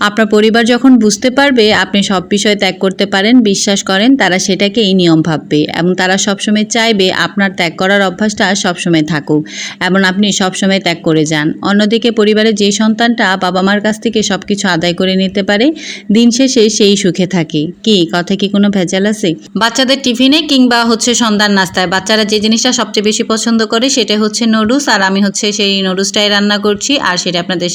আপনার পরিবার যখন বুঝতে পারবে, আপনি সব বিষয় ত্যাগ করতে পারেন, বিশ্বাস করেন, তারা সেটাকে এই নিয়ম ভাববে এবং তারা সবসময় চাইবে আপনার ত্যাগ করার অভ্যাসটা সবসময় থাকুক এবং আপনি সবসময় ত্যাগ করে যান। অন্যদিকে পরিবারের যে সন্তানটা বাবা মার কাছ থেকে সব কিছু আদায় করে নিতে পারে, দিন শেষে সেই সুখে থাকে। কি, কথা কি কোনো ভেজাল আছে? বাচ্চাদের টিফিনে কিংবা হচ্ছে সন্ধ্যার নাস্তায় বাচ্চারা যে জিনিসটা সবচেয়ে বেশি পছন্দ করে সেটা হচ্ছে নুডলস, আর আমি হচ্ছে সেই নুডলসটাই রান্না করছি, আর সেটা আপনাদের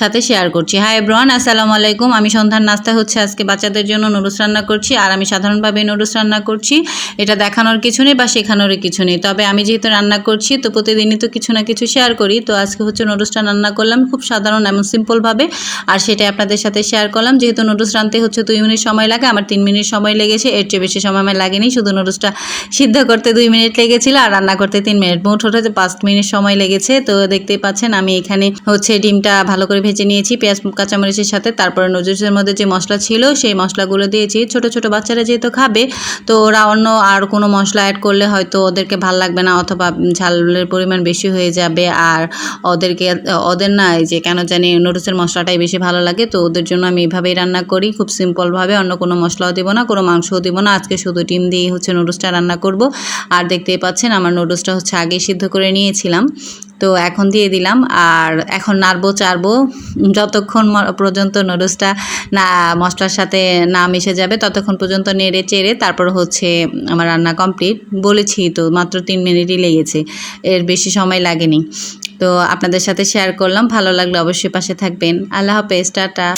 সাথে শেয়ার করছি। হাই এভরিওয়ান আসসালামু আলাইকুম। আমি সন্ধ্যার নাস্তা হচ্ছে আজকে বাচ্চাদের জন্য নুডলস রান্না করছি আর আমি সাধারণভাবে নুডলস রান্না করছি। এটা দেখানোর কিছু নেই বা শেখানোর কিছু নেই। তবে আমি যেহেতু রান্না করছি, তো প্রতিদিনই তো কিছু না কিছু শেয়ার করি। তো আজকে হচ্ছে নুডলসটা রান্না করলাম খুব সাধারণ এমন সিম্পলভাবে আর সেটা আপনাদের সাথে শেয়ার করলাম। যেহেতু নুডলস রানতে হচ্ছে দুই মিনিট সময় লাগে, আমার তিন মিনিট সময় লেগেছে। এর চেয়ে বেশি সময় আমার লাগেনি। শুধু নুডলসটা সিদ্ধ করতে দুই মিনিট লেগেছিল আর রান্না করতে তিন মিনিট। মোট হচ্ছে পাঁচ মিনিট সময় লেগেছে। তো দেখতেই পাচ্ছেন, আমি এখানে হচ্ছে ডিমটা ভালো করে ভেজে নিয়েছি। পেঁয়াজ, কাঁচামরিচের সাথে তারপরে নুডলসের মধ্যে যে মশলা ছিল, সেই মশলাগুলো দিয়েছি ছোট ছোট বাচ্চারা যেহেতু খাবে, তো ওরা অন্য আর কোনো মশলা অ্যাড করলে হয়তো ওদেরকে ভালো লাগবে না, অথবা ঝালের পরিমাণ বেশি হয়ে যাবে। আর ওদেরকে, ওদের না যে কেন জানি নুডলসের মশলাটাই বেশি ভালো লাগে, তো ওদের জন্য আমি এইভাবেই রান্না করি। খুব সিম্পলভাবে অন্য কোনো মশলাও দিব না, কোনো মাংসও দিব না। আজকে শুধু ডিম দিয়ে হচ্ছে নুডলসটা রান্না করব। আর দেখতেই পাচ্ছেন, আমার নুডলসটা হচ্ছে আগে সিদ্ধ করে নিয়েছিলাম। তো এখন দিয়ে দিলাম। আর এখন নাড়বো, চাড়বো। যতক্ষণ পর্যন্ত নুডলসটা না, মশলার সাথে না মিশে যাবে, ততক্ষণ পর্যন্ত নেড়ে চেড়ে তারপর হচ্ছে আমার রান্না কমপ্লিট বলেছি তো, মাত্র তিন মিনিটই লেগেছে। এর বেশি সময় লাগেনি। তো আপনাদের সাথে শেয়ার করলাম। ভালো লাগলে অবশ্যই পাশে থাকবেন। আল্লাহ হাফেজ, টাটা।